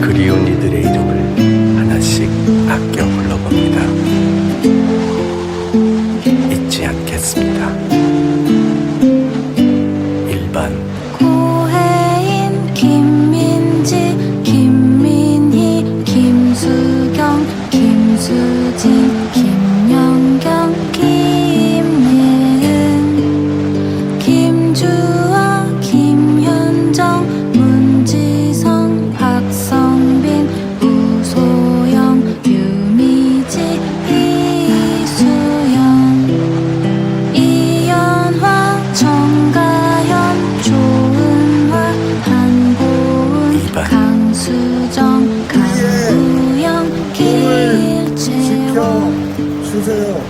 그리운 이들의 이름을 하나씩 아껴. 정수정 예. 강구영 길지호 주세요.